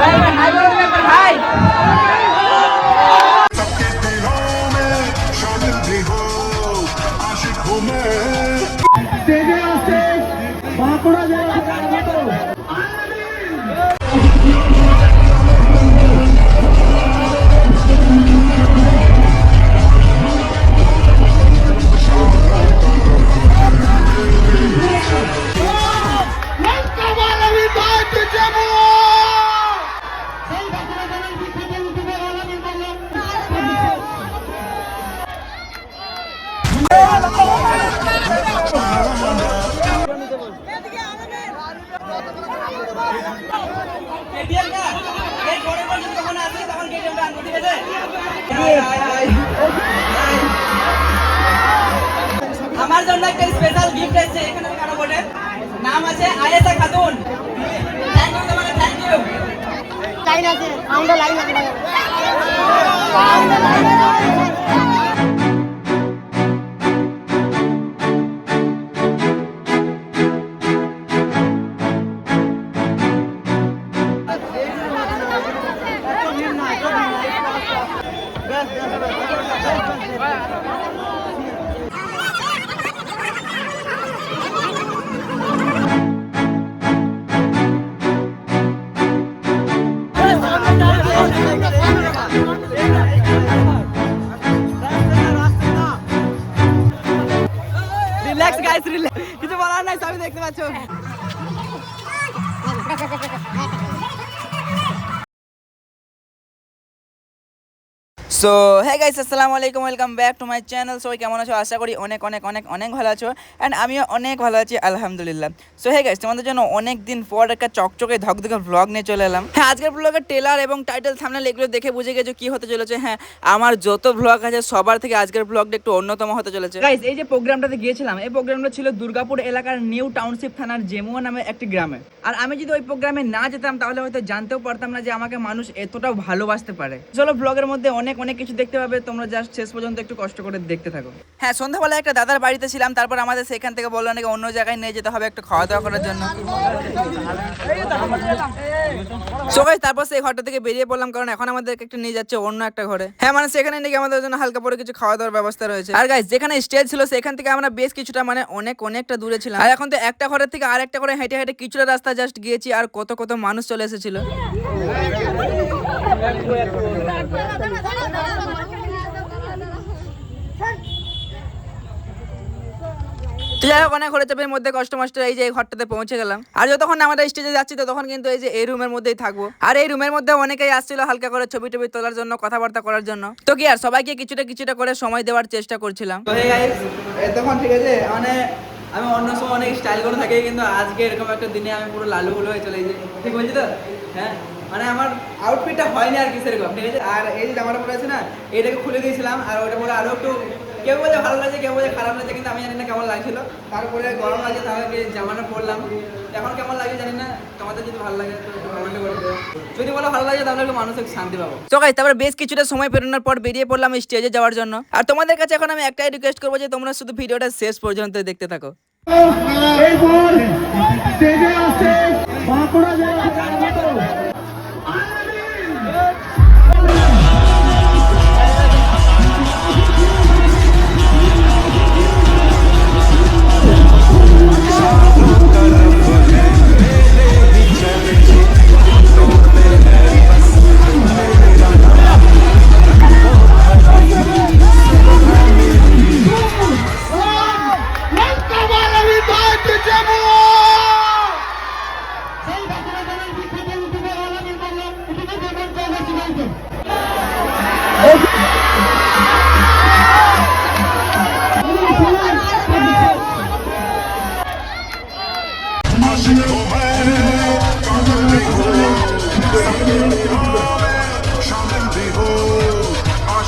来来来 line আছে আমরা line আছে। সো হ্যাঁ গাইস আসসালামু আলাইকুম welcome back to my channel সবাই কেমন আছো? আশা করি অনেক অনেক অনেক অনেক ভালো আছো। অ্যান্ড আমিও অনেক ভালো আছি, আলহামদুলিল্লাহ। সো হ্যাঁ গাইস তোমাদের জন্য অনেক দিন পর একটা চকচকে, ধকধকে ব্লগ নিয়ে চলে এলাম। হ্যাঁ আজকের ব্লগের টেলার এবং টাইটেল থামনেল এগুলো দেখে বুঝে গেছো কি হতে চলেছে। হ্যাঁ আমার যত ব্লগ আছে, সবার থেকে আজকের ব্লগটা একটু অন্যতম হতে চলেছে। গাইস এই যে প্রোগ্রামটাতে গিয়েছিলাম, এই প্রোগ্রামটা ছিল দুর্গাপুর এলাকার নিউ টাউনশিপ থানার জেমুয়া নামে একটি গ্রামে। আর আমি যদি ওই প্রোগ্রামে না যেতাম, তাহলে হয়তো জানতেও পারতাম না যে আমাকে মানুষ এতটাও ভালোবাসতে পারে। চলো ব্লগের মধ্যে অনেক অনেক কিছু দেখতে পাবে, তোমরা জাস্ট শেষ পর্যন্ত একটু কষ্ট করে দেখতে থাকো। হ্যাঁ সন্ধ্যাবেলায় একটা দাদার বাড়িতে ছিলাম, তারপর আমাদের সেখান থেকে বলল নাকি অন্য জায়গায় নিয়ে যেতে হবে একটু খাওয়া দাওয়া করার জন্য। সবাই তারপর সেই ঘরটা থেকে বেরিয়ে পড়লাম, কারণ এখন আমাদেরকে একটু নিয়ে যাচ্ছে অন্য একটা ঘরে। হ্যাঁ মানে সেখানে নাকি আমাদের জন্য হালকা পরে কিছু খাওয়া দাওয়ার ব্যবস্থা রয়েছে। আর গাইস যেখানে স্টেজ ছিল, সেখান থেকে আমরা বেশ কিছুটা মানে অনেক, অনেকটা দূরে ছিলাম। আর এখন তো একটা ঘরের থেকে আর একটা করে হেঁটে হেঁটে কিছুটা রাস্তা জাস্ট গিয়েছি, আর কত কত মানুষ চলে এসেছিল। তো যাই হোক, অনেক ঘরে চাপের মধ্যে কষ্ট মষ্ট এই যে এই ঘরটাতে পৌঁছে গেলাম। আর যতক্ষণ আমরা স্টেজে যাচ্ছি, ততক্ষণ কিন্তু এই যে এই রুমের মধ্যেই থাকব। আর এই রুমের মধ্যে অনেকেই আসছিল হালকা করে ছবি টবি তোলার জন্য, কথাবার্তা করার জন্য। তো কি আর, সবাইকে কিছুটা কিছুটা করে সময় দেওয়ার চেষ্টা করছিলাম। তখন ঠিক আছে মানে আমি অন্য সময় অনেক স্টাইল করে থাকি, কিন্তু আজকে এরকম একটা দিনে আমি পুরো লালু হয়ে চলে ঠিক বলছি তো? হ্যাঁ? মানে আমার আউটফিটটা হয়নি আর কি সেরকম ঠিক আছে? আর এই যে জামাটা পরে আছে না এটাকে খুলে দিয়েছিলাম আর ওটা পরে আরও একটু কেউ বলে ভালো লাগছে কেউ বলে খারাপ লাগছে কিন্তু আমি জানি না কেমন লাগছিল। তারপরে গরম লাগছে তাহলে জামাটা পরলাম। এখন কেমন লাগে জানি না তোমাদের যদি ভালো লাগে তো একটু করে যদি বলো ভালো লাগে তাহলে একটু মানসিক শান্তি পাবো। তো গাইস তারপরে বেশ কিছুটা সময় পেরোনোর পর বেরিয়ে পড়লাম স্টেজে যাওয়ার জন্য। আর তোমাদের কাছে এখন আমি একটাই রিকোয়েস্ট করব যে তোমরা শুধু ভিডিওটা শেষ পর্যন্ত দেখতে থাকো। স্টেজে আসছে বাঁকুড়া জেলা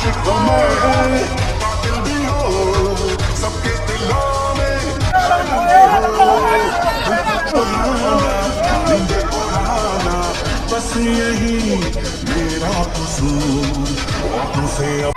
आशिक हूँ मैं पागल भी हूँ सबके दिलों में शामिल भी हो नींद उड़ाना बस यही मेरा कसूर आंखों से अब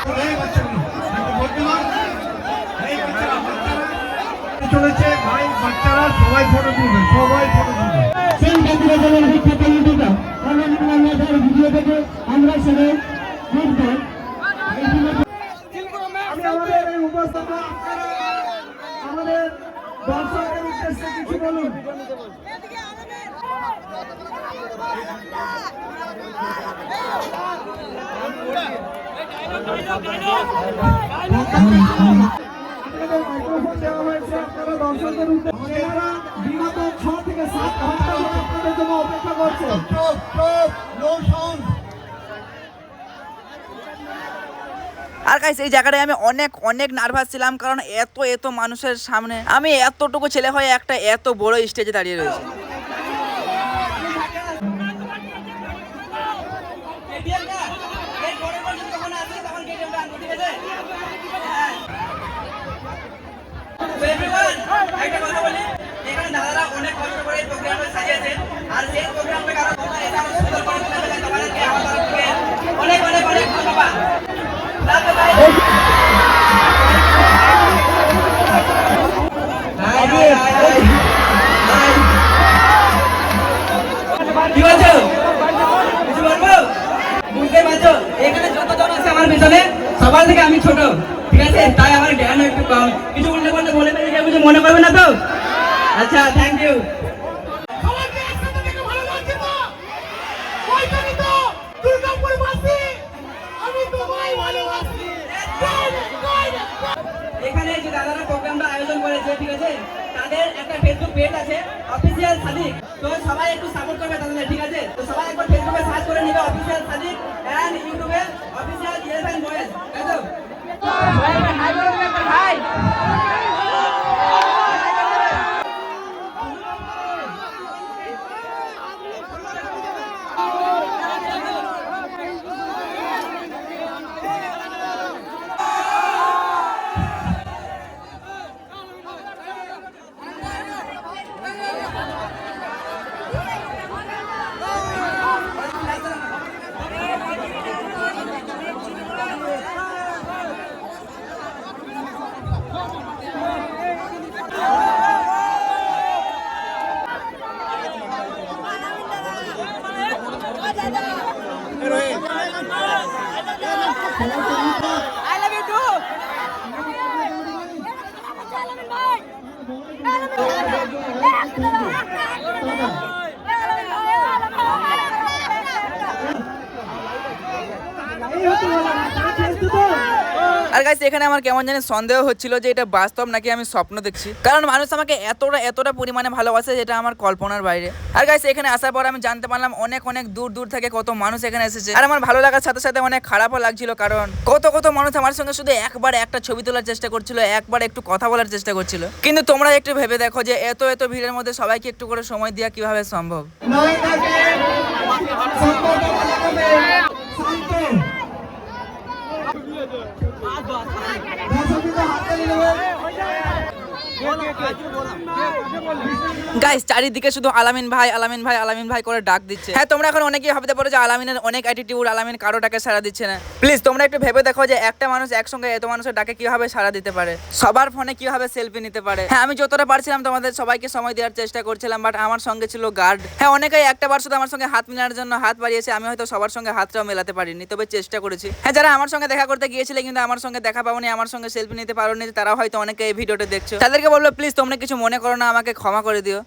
চলে বলেছে ভাই বাচ্চারা সবাই ফটো তুলবে সবাই ফটো তুলবে সেরে ফুটবল আমি আমাদের এই উপস্থাপনা আমাদের দর্শকদের উদ্দেশ্যে কিছু বলুন। আপনাদের মাইক্রোফোন দেওয়া হয়েছে আপনারা দর্শকদের উদ্দেশ্যে বিগত ছ থেকে সাত ঘণ্টা ধরে আপনাদের জন্য অপেক্ষা করছে। আর গাইস এই জায়গাটায় আমি অনেক অনেক নার্ভাস ছিলাম কারণ এত এত মানুষের সামনে। আমি এতটুকু ছেলে হয়ে একটা এত বড় স্টেজে দাঁড়িয়ে রয়েছি। এখানে দাদারা অনেক কষ্ট করে এই প্রোগ্রামটা সাজিয়েছে আর সেই তাদের একটা ফেসবুক পেজ আছে অফিসিয়াল সাদিক তো সবাই একটু সাপোর্ট করবে তাদের ঠিক আছে? তো সবাই একবার ফেসবুকে সার্চ করে নিবে অফিসিয়াল সাদিক এন্ড ইউটিউবে অফিসিয়াল ইলেভেন বয়েজ তাই তো? একবার hi I love you too. I love you. I love you. আর গাইস এখানে আমার কেমন জানি সন্দেহ হচ্ছিল যে এটা বাস্তব নাকি আমি স্বপ্ন দেখছি। কারণ মানুষ আমাকে এতটা এতটা পরিমাণে ভালোবাসে যেটা আমার কল্পনার বাইরে। আর গাইস এখানে আসার পর আমি জানতে পারলাম অনেক অনেক দূর দূর থেকে কত মানুষ এখানে এসেছে। আর আমার ভালো লাগার সাথে সাথে অনেক খারাপও লাগছিল, কারণ কত কত মানুষ আমার সঙ্গে শুধু একবার একটা ছবি তোলার চেষ্টা করছিল, একবার একটু কথা বলার চেষ্টা করছিল। কিন্তু তোমরা একটু ভেবে দেখো যে এত এত ভিড়ের মধ্যে সবাইকে একটু করে সময় দেওয়া কীভাবে সম্ভব? হাতে নেবে গাইস চারিদিকে শুধু আলামিন ভাই আলামিন ভাই আলামিন ভাই করে ডাক দিচ্ছে। হ্যাঁ তোমরা এখন অনেকেই ভাবতে পারো যে আলামিনের অনেক অ্যাটিটিউড আলামিন কারও ডাকে সাড়া দিচ্ছে না। প্লিজ তোমরা একটু ভেবে দেখো যে একটা মানুষ একসঙ্গে এত মানুষের ডাকে কীভাবে সাড়া দিতে পারে। সবার ফোনে কীভাবে সেলফি নিতে পারে। হ্যাঁ আমি যতটা পারছিলাম তোমাদের সবাইকে সময় দেওয়ার চেষ্টা করছিলাম বাট আমার সঙ্গে ছিল গার্ড হ্যাঁ অনেকেই একটা বার শুধু আমার সঙ্গে হাত মেলানোর জন্য হাত বাড়িয়েছে, আমি হয়তো সবার সঙ্গে হাতটাও মেলাতে পারিনি, তবে চেষ্টা করেছি। হ্যাঁ যারা আমার সঙ্গে দেখা করতে গিয়েছিলে, কিন্তু আমার সঙ্গে দেখা পাওনি, আমার সঙ্গে সেলফি নিতে পারোনি তারা হয়তো অনেকে এই ভিডিওটা দেখছ। তাদেরকে বলব প্লিজ তোমরা কিছু মনে করো না আমাকে ক্ষমা করে দিও।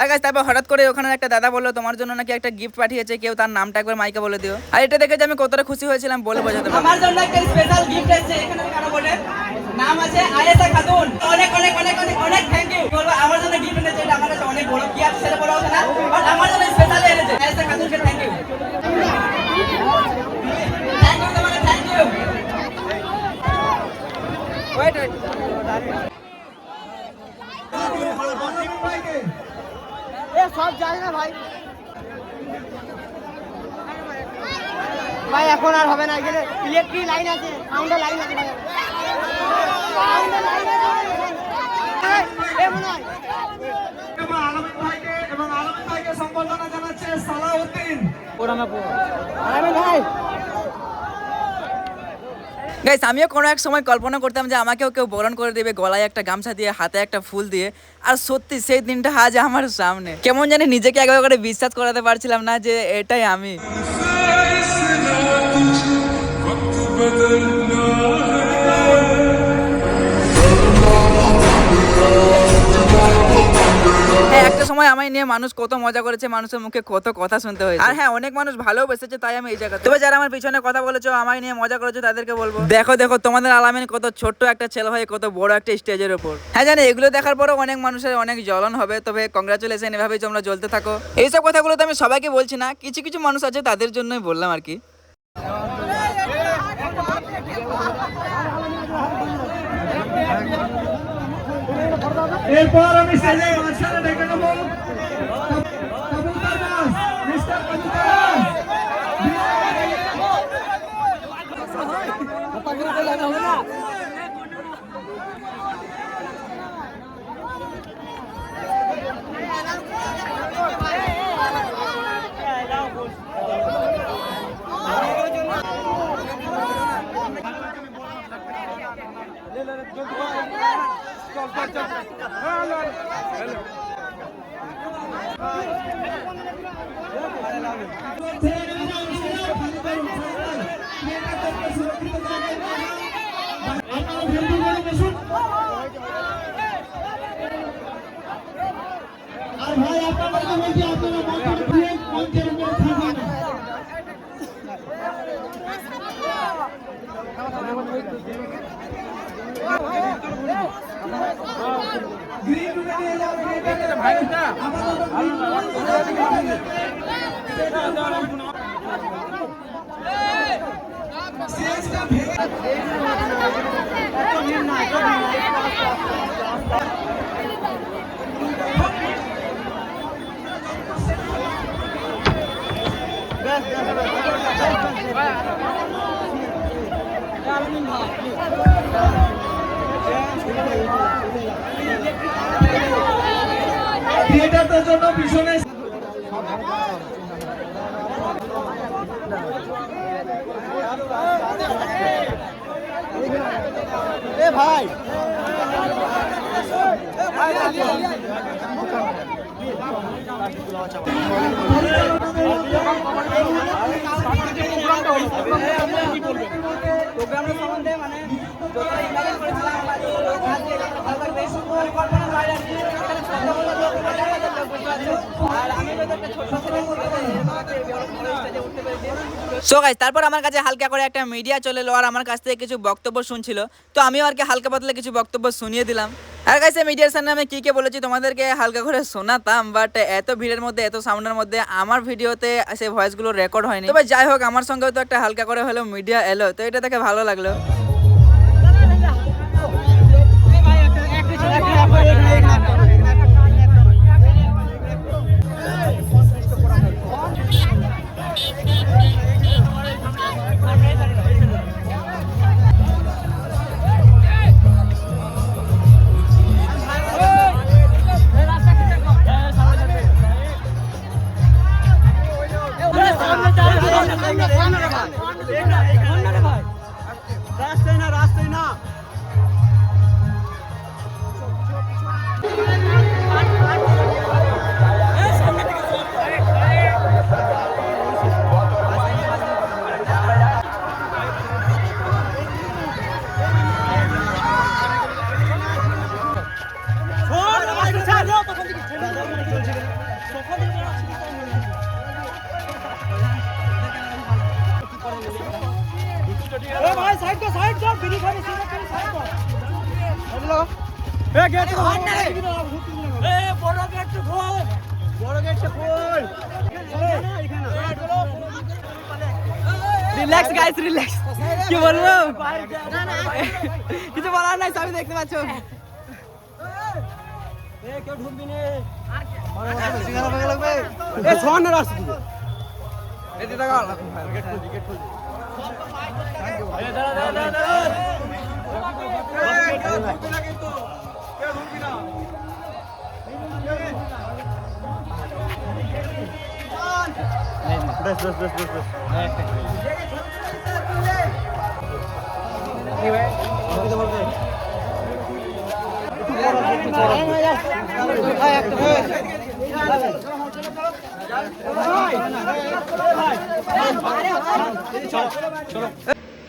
আর তারপর হঠাৎ করে ওখানে একটা দাদা বলল তোমার জন্য নাকি একটা গিফট পাঠিয়েছে কেউ তার নামটা একবার মাইকে বলে দিও। আর এটা দেখে যে আমি কতটা খুশি হয়েছিলাম বলে বোঝাতে পারব আমার জন্য একটা স্পেশাল গিফট এসেছে এখানে কারও বলে। নাম আছে আয়েশা খাতুন। অনেক অনেক অনেক অনেক অনেক থ্যাংক ইউ বলব আমার জন্য গিফট এনেছে এটা আমার কাছে অনেক বড় কি আছে সেটা বলা হতো না বাট আমার জন্য স্পেশাল এনেছে আয়েশা খাতুনকে থ্যাংক ইউ থ্যাংক ইউ তোমাকে থ্যাংক ইউ Wait, wait. সব যায় না ভাই। ভাই এখন আর হবে না এখানে ইলেকট্রিক লাইন আছে সাউন্ডের লাইন আছে ভাই। সাউন্ডের লাইন আছে হয়। সম্বর্ধনা জানাচ্ছে সালাউদ্দিন। আরে ভাই গাইস আমিও কোনো এক সময় কল্পনা করতাম যে আমাকেও কেউ বরণ করে দেবে, গলায় একটা গামছা দিয়ে, হাতে একটা ফুল দিয়ে। আর সত্যি সেই দিনটা আজ আমার সামনে। কেমন জানি নিজেকে একবার করে বিশ্বাস করাতে পারছিলাম না যে এটাই আমি। একটা সময় আমায় নিয়ে মানুষ কত মজা করেছে মানুষের মুখে কত কথা শুনতে হয়েছে। আর হ্যাঁ অনেক মানুষ ভালো বেসেছে তাই আমি এই জায়গায় তবে যারা আমার পিছনে কথা বলেছ আমায় নিয়ে মজা করেছ তাদেরকে বলব। দেখো দেখো তোমাদের আলামিন কত ছোট্ট একটা ছেলে হয়ে কত বড় একটা স্টেজের উপর। হ্যাঁ জানি এগুলো দেখার পরও অনেক মানুষের অনেক জ্বলন হবে তবে কংগ্রাচুলেশন এভাবেই তোমরা জ্বলতে থাকো। এইসব কথাগুলো তো আমি সবাইকে বলছি না কিছু কিছু মানুষ আছে তাদের জন্যই বললাম আর কি। এরপর আমি স্টেজে মাঝখানে ডেকে নেব। কবুতর দাস মিস্টার কবুতর দাস। আপনারা থিয়েটারদের জন্য পিছনে এ ভাই। ছিল সো গাইস তারপর আমার কাছে হালকা করে একটা মিডিয়া চলে এলো আর আমার কাছ থেকে কিছু বক্তব্য শুনছিল। তো আমিও আর কি হালকা পাতলা কিছু বক্তব্য শুনিয়ে দিলাম। আর এই মিডিয়ার সামনে আমি কী কে বলেছি তোমাদেরকে হালকা করে শোনাতাম বাট এত ভিড়ের মধ্যে, এত সাউন্ডের মধ্যে আমার ভিডিওতে সেই ভয়েসগুলো রেকর্ড হয়নি। তবে যাই হোক, আমার সঙ্গেও তো একটা হালকা করে হলেও মিডিয়া এলো, তো এটা দেখে ভালো লাগল। రాస్తైనా రాస్తైనా রাস্তায় না রাস্তায় না ভাই সাইড তো সাইড তো বিড়ি খাবি সাইড তো এ গেট খোল এ বড় গেট খোল বড় গেট খোল রিল্যাক্স গাইস রিল্যাক্স কি বলব কিছু বলার নাই সবই দেখতে পাচ্ছ বেশ বেশ বেশ বেশ বেশ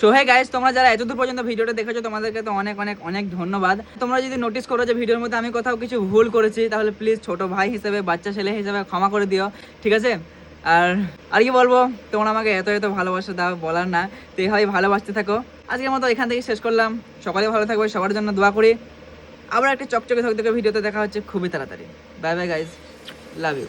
সো হে গাইস তোমরা যারা এতদূর পর্যন্ত ভিডিওটা দেখেছ, তোমাদেরকে তো অনেক অনেক অনেক ধন্যবাদ। তোমরা যদি নোটিস করো যে ভিডিওর মধ্যে আমি কোথাও কিছু ভুল করেছি, তাহলে প্লিজ ছোট ভাই হিসেবে, বাচ্চা ছেলে হিসেবে ক্ষমা করে দিও, ঠিক আছে? আর আর কি বলব, তোমরা আমাকে এত এত ভালোবাসা দাও বলার না। তো এইভাবেই ভালোবাসতে থাকো। আজকের মতো এখান থেকে শেষ করলাম। সকালে ভালো থাকবে, সবার জন্য দোয়া করি। আবার একটা চকচকে থকথকে ভিডিওতে দেখা হচ্ছে। খুবই তাড়াতাড়ি। Bye bye guys love you